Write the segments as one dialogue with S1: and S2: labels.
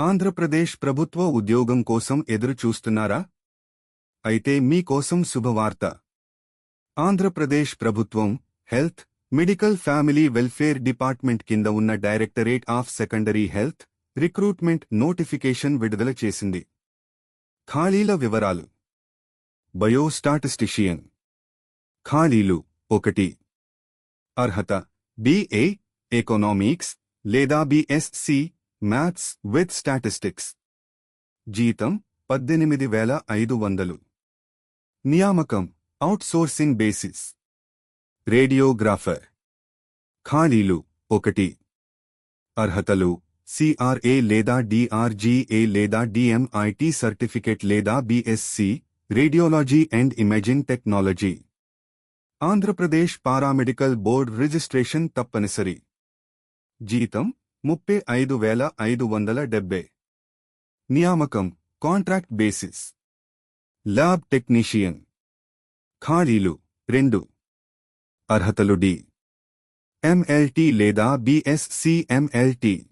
S1: ఆంధ్రప్రదేశ్ ప్రభుత్వ ఉద్యోగం కోసం ఎదురుచూస్తున్నారా? అయితే మీకోసం శుభవార్త. ఆంధ్రప్రదేశ్ ప్రభుత్వం health medical family welfare department కింద ఉన్న directorate of secondary health recruitment notification విడుదల చేసింది. ఖాళీల వివరాలు. బయోస్టాటిస్టిషియన్. ఖాళీలు ఒకటి. అర్హత బిఏ ఎకనామిక్స్ లేదా బిఎస్సి మ్యాథ్స్ విత్ స్టాటిస్టిక్స్ జీతం పద్దెనిమిది వేల ఐదు వందలు. నియామకం అవుట్సోర్సింగ్ బేసిస్ రేడియోగ్రాఫర్ ఖాళీలు ఒకటి. అర్హతలు సిఆర్ఏ లేదా డిఆర్జీఏ లేదా డిఎంఐటి సర్టిఫికెట్ లేదా BSc radiology and imaging technology Andhra Pradesh paramedical board registration తప్పనిసరి. జీతం ముప్పై ఐదు వేల ఐదు వందల డెబ్బై. నియామకం కాంట్రాక్ట్ బేసిస్. Lab technician. ఖాళీలు రెండు. అర్హతలు డి. ఎంఎల్టి లేదా బిఎస్సి ఎంఎల్టి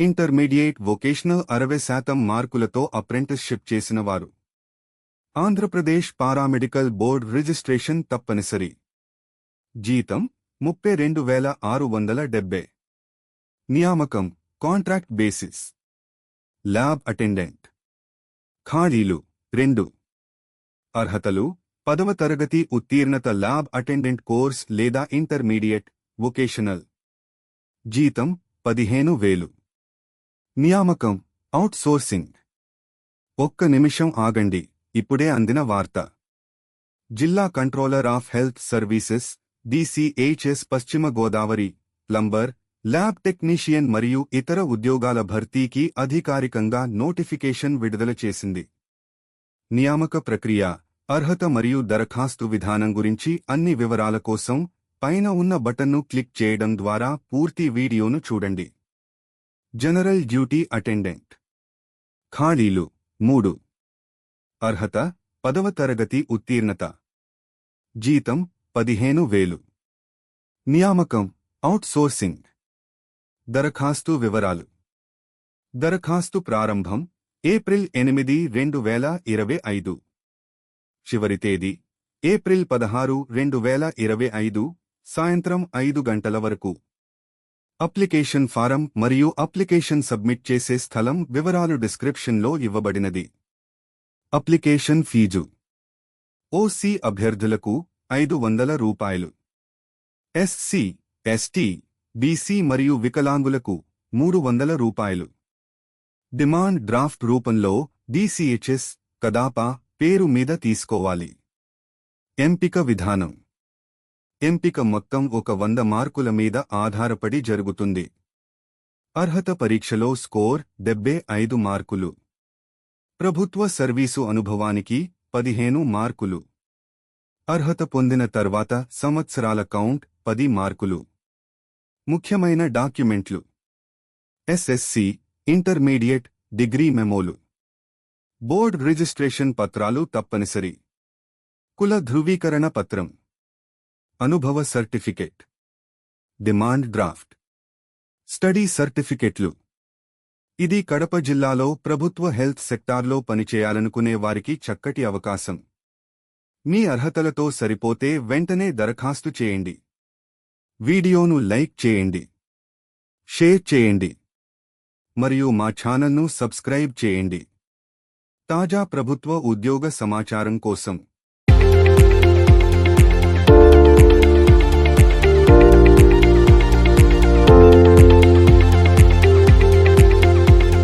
S1: ఇంటర్మీడియట్ వొకేషనల్ అరవై శాతం మార్కులతో అప్రెంటిస్షిప్ చేసినవారు. ఆంధ్రప్రదేశ్ పారామెడికల్ బోర్డ్ రిజిస్ట్రేషన్ తప్పనిసరి. జీతం ముప్పై రెండు వేల ఆరు వందల డెబ్బై. నియామకం కాంట్రాక్ట్ బేసిస్ ల్యాబ్ అటెండెంట్ ఖాళీలు రెండు. అర్హతలు పదవ తరగతి ఉత్తీర్ణత ల్యాబ్ అటెండెంట్ కోర్స్ లేదా ఇంటర్మీడియట్ వొకేషనల్ జీతం పదిహేను వేలు. నియామకం అవుట్సోర్సింగ్ ఒక్క నిమిషం ఆగండి ఇప్పుడే అందిన వార్త. జిల్లా controller of health services DCHS Paschima Godavari plumber lab technician మరియు ఇతర ఉద్యోగాల భర్తీకి అధికారికంగా నోటిఫికేషన్ విడుదల చేసింది. నియామక ప్రక్రియ అర్హత మరియు దరఖాస్తు విధానం గురించి అన్ని వివరాల కోసం పైన ఉన్న బటన్ను క్లిక్ చేయడం ద్వారా పూర్తి వీడియోను చూడండి. General duty attendant. ఖాళీలు మూడు. అర్హత పదవ తరగతి ఉత్తీర్ణత. జీతం పదిహేను వేలు. నియామకం అవుట్సోర్సింగ్. దరఖాస్తు వివరాలు. దరఖాస్తు ప్రారంభం ఏప్రిల్ ఎనిమిది రెండు వేల ఇరవై ఐదు. చివరి తేదీ ఏప్రిల్ పదహారు రెండు వేల ఇరవై ఐదు సాయంత్రం ఐదు గంటల వరకు. అప్లికేషన్ ఫారం మరియు అప్లికేషన్ సబ్మిట్ చేసే స్థలం వివరాలు డిస్క్రిప్షన్లో ఇవ్వబడినది. Application fee. ఓసీ అభ్యర్థులకు ఐదు వందల రూపాయలు. ఎస్సీ ఎస్టీ బీసీ మరియు వికలాంగులకు మూడు వందల రూపాయలు. డిమాండ్ డ్రాఫ్ట్ రూపంలో డీసీహెచ్ఎస్ కదాపా పేరు మీద తీసుకోవాలి. ఎంపిక విధానం. ఎంపిక మొత్తం ఒక వంద మార్కుల మీద ఆధారపడి జరుగుతుంది. అర్హత పరీక్షలో స్కోర్ డెబ్బే ఐదు మార్కులు. ప్రభుత్వ సర్వీసు అనుభవానికి పదిహేను మార్కులు. అర్హత పొందిన తర్వాత సంవత్సరాల కౌంట్ పది మార్కులు. ముఖ్యమైన డాక్యుమెంట్లు. ఎస్ఎస్సి ఇంటర్మీడియట్ డిగ్రీ మెమోలు. బోర్డ్ రిజిస్ట్రేషన్ పత్రాలు తప్పనిసరి. కుల ధృవీకరణ పత్రం. అనుభవ సర్టిఫికేట్. Demand draft. స్టడీ సర్టిఫికెట్లు. ఇది కడప జిల్లాలో ప్రభుత్వ హెల్త్ సెక్టార్లో పనిచేయాలనుకునే వారికి చక్కటి అవకాశం. మీ అర్హతలతో సరిపోతే వెంటనే దరఖాస్తు చేయండి. వీడియోను లైక్ చేయండి. షేర్ చేయండి. మరియు మా ఛానల్ను సబ్స్క్రైబ్ చేయండి. తాజా ప్రభుత్వ ఉద్యోగ సమాచారం కోసం